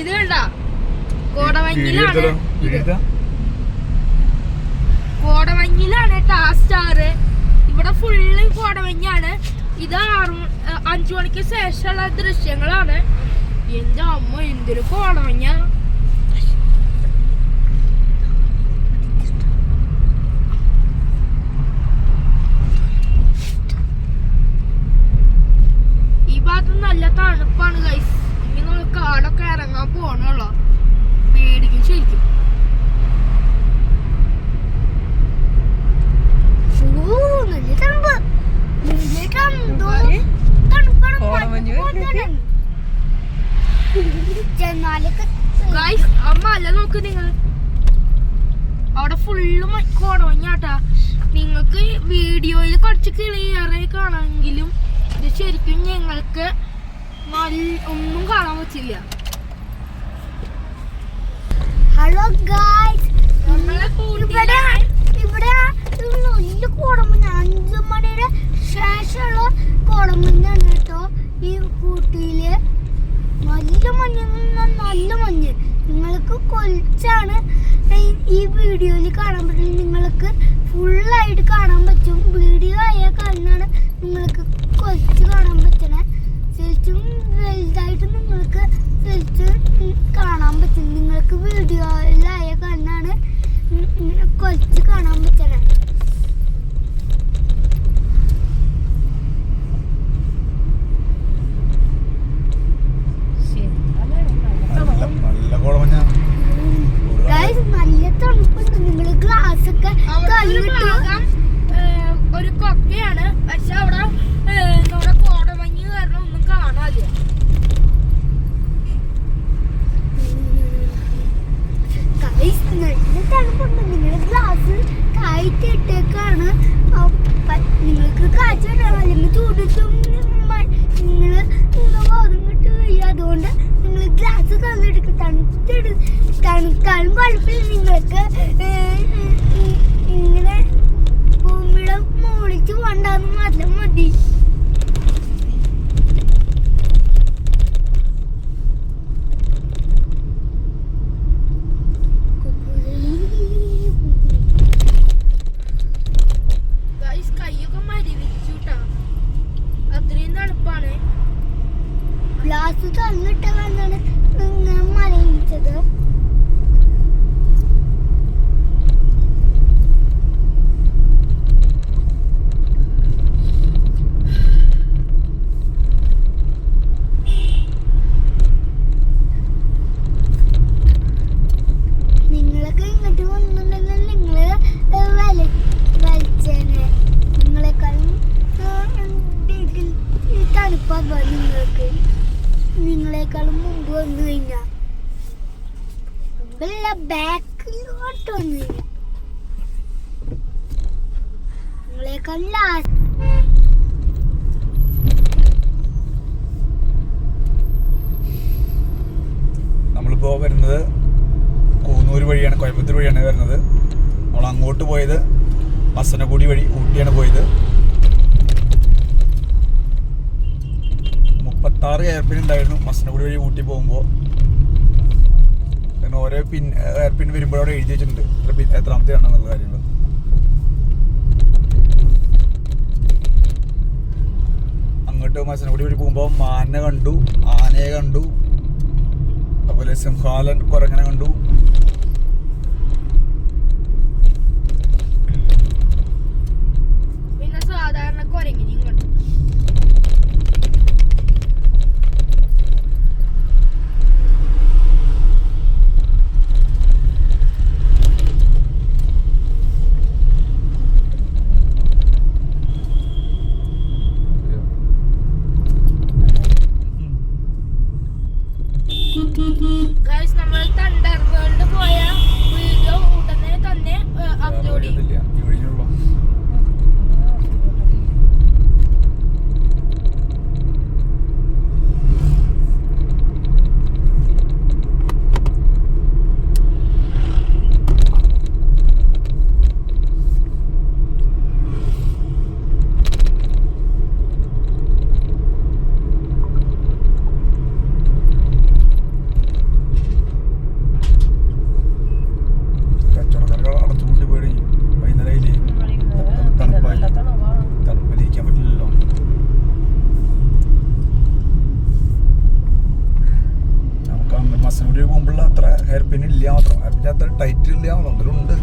ഇത് കണ്ട? കോടമഞ്ഞിലാണ്. ട്ടാ സ്റ്റാർ ഇവിടെ ഫുള്ള് കോടമഞ്ഞാണ്. ഇത് ആറു അഞ്ചു മണിക്ക് ശേഷമുള്ള ദൃശ്യങ്ങളാണ്. എന്റെ അമ്മ എന്തൊരു കോടമഞ്ഞ. ഗൈസ് ആ നോക്ക് നിങ്ങൾ അവിടെ ഫുള്ള് നിങ്ങൾക്ക് വീഡിയോയിൽ കുറച്ച് ക്ലിയറായി കാണാമെങ്കിലും ഇത് ശരിക്കും ഞങ്ങൾക്ക് നല്ല ഒന്നും കാണാൻ പറ്റില്ല. ഹലോ ഗായ്സ് നമ്മളെ ഇവിടെ ഇവിടെ വലിയ കോടമഞ്ഞ അഞ്ചു മണിയുടെ ശേഷമുള്ള കോടമഞ്ഞാണ് കേട്ടോ ഈ കൂട്ടിയിൽ നല്ല മഞ്ഞ് എന്ന് പറഞ്ഞാൽ നല്ല മഞ്ഞ് കൊലിച്ചാണ് ഈ- വീഡിയോയിൽ കാണാൻ പറ്റും നിങ്ങൾക്ക് ഫുള്ളായിട്ട് കാണാൻ പറ്റും. വീഡിയോ ആയ കാരണമാണ് നിങ്ങൾക്ക് കൊലിച്ച് കാണാൻ പറ്റണേ. ശരിക്കും വലുതായിട്ട് നിങ്ങൾക്ക് ശരിക്കും കാണാൻ പറ്റും. നിങ്ങൾക്ക് വീഡിയോയിലായ കാരണമാണ് കൊലിച്ച് കാണാൻ പറ്റണേ നല്ല കുളമഞ്ഞ ഗൈസ് നല്ല തണുപ്പുണ്ട് നിങ്ങൾ ഗ്ലാസ് ഒക്കെ അവിടെ ഒരു കൊക്കയാണ്. പക്ഷെ അവിടെ നമ്മുടെ കോടമഞ്ഞ് കാരണം ഒന്നും കാണാതെ. നല്ല തണുപ്പുണ്ട്. നിങ്ങൾ ഗ്ലാസ് കായിട്ടിട്ടേക്കാണ് നിങ്ങൾക്ക് വരണം അല്ലെങ്കിൽ ചൂടിട്ടും നിങ്ങൾ ബോധം കിട്ട് വയ്യ. അതുകൊണ്ട് നിങ്ങൾ ഗ്ലാസ് തന്നെടുക്കുക തണുത്തെടു തണുക്കാനും കുഴപ്പമില്ല. നിങ്ങൾക്ക് നിങ്ങളെക്കാളും മുമ്പ് വന്നു കഴിഞ്ഞാ? മുമ്പല്ല ബാക്കിലോട്ട് വന്നു കഴിഞ്ഞാ? നിങ്ങളെക്കാളും ലാസ്റ്റ് നമ്മളിപ്പോ വരുന്നത് കൂന്നൂർ വഴിയാണ് കോയമ്പത്തൂർ വഴിയാണ് വരുന്നത്. നമ്മൾ അങ്ങോട്ട് പോയത് മസനഗുടി വഴി ഊട്ടിയാണ് പോയത്. മുപ്പത്താറ് എയർപിൻ ഉണ്ടായിരുന്നു. മസനഗുഡി വഴി ഊട്ടി പോകുമ്പോൾ പിന്നെ ഓരോ പിൻ എയർപിൻ വരുമ്പോൾ അവിടെ എഴുതി വെച്ചിട്ടുണ്ട്. എത്ര പിൻ എത്രാമത്തെ ആണെന്നുള്ള കാര്യങ്ങൾ. അങ്ങോട്ട് മസനഗുഡി വഴി പോകുമ്പോൾ മാനെ കണ്ടു ആനയെ കണ്ടു. അതുപോലെ സിംഹാലൻ കുരങ്ങനെ കണ്ടു. ഒരു മുമ്പുള്ള അത്ര ഹെയർ പിന്നില്ല മാത്രം. ഹെയർ പിൻ അത്ര ടൈറ്റ് ഇല്ല ഒന്നിലുണ്ട്